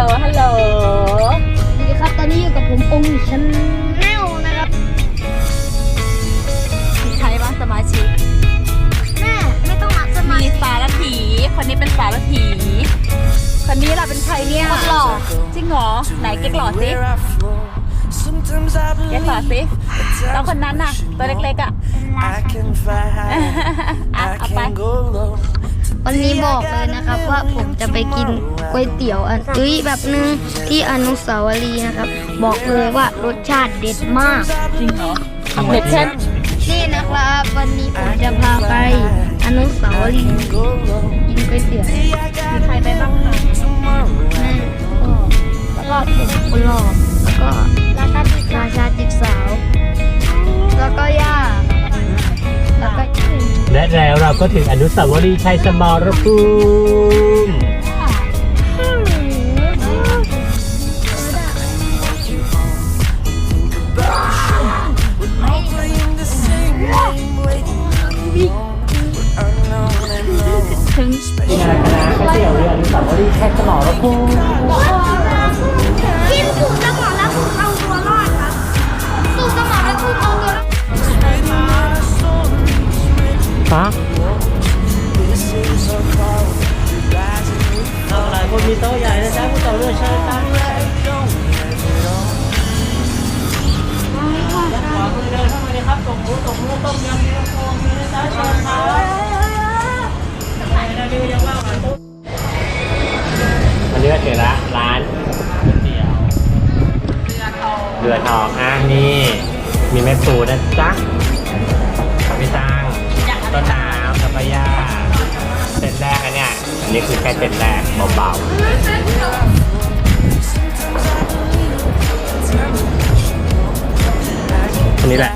ฮัลโหลสวัสดีครับ ตอนนี้อยู่กับผมองค์ชนแนลนะครับมีใครบ้างสมาชิกแม่ไม่ต้องรักสมามีสารถี คนนี้เป็นสารถี คนนี้ล่ะเป็นใครเนี่ยคนหล่อจริงเหรอ ไหนเก๊กหล่อสิ Where I flow. Sometimes I เก๊กหล่อ believe สิแล้วคนนั้นน่ะ ตัวเล็กๆอะ I can fly high, อะ I เอาไป can go low. วันนี้บอกเลยนะครับว่าผมจะไปกินก๋วยเตี๋ยวอันอุ้ยแบบนึงที่อนุสาวรีย์นะครับ บอกเลยว่ารสชาติเด็ดมาก จริงเหรอเด็ดเช่นนี่นะครับ วันนี้ผมจะพาไปอนุสาวรีย์ Go low. กินก๋วยเตี๋ยว See, I got ใครไป เราก็ถึงอนุสาวรีย์ชัยสมรภูมิ Playing the same game, waiting on the phone. We're unknown and wrong. ถึงที่งานคณะก๋วยเตี๋ยวเรืออนุสาวรีย์ชัยสมรภูมิกินสูตรสมอแล้วคุณเอาตัวรอดครับสูตรสมอแล้วคุณเอาตัวรอดฟ้ เชิญตั้งเลยขวามือเดินเข้ามาเลยครับตกหมูตกหมูต้มยำมีน้ำโค้งมีนะจ๊ะเชิญครับวันนี้ก็ถึงละร้านก๋วยเตี๋ยวเรือทองอะนี่ มีแม่ปูนะจ๊ะมีตังต้นน้ำกับปายาเซตแรกอันเนี้ยอันนี้คือแค่เซตแรกเบาๆ อันนี้แหละ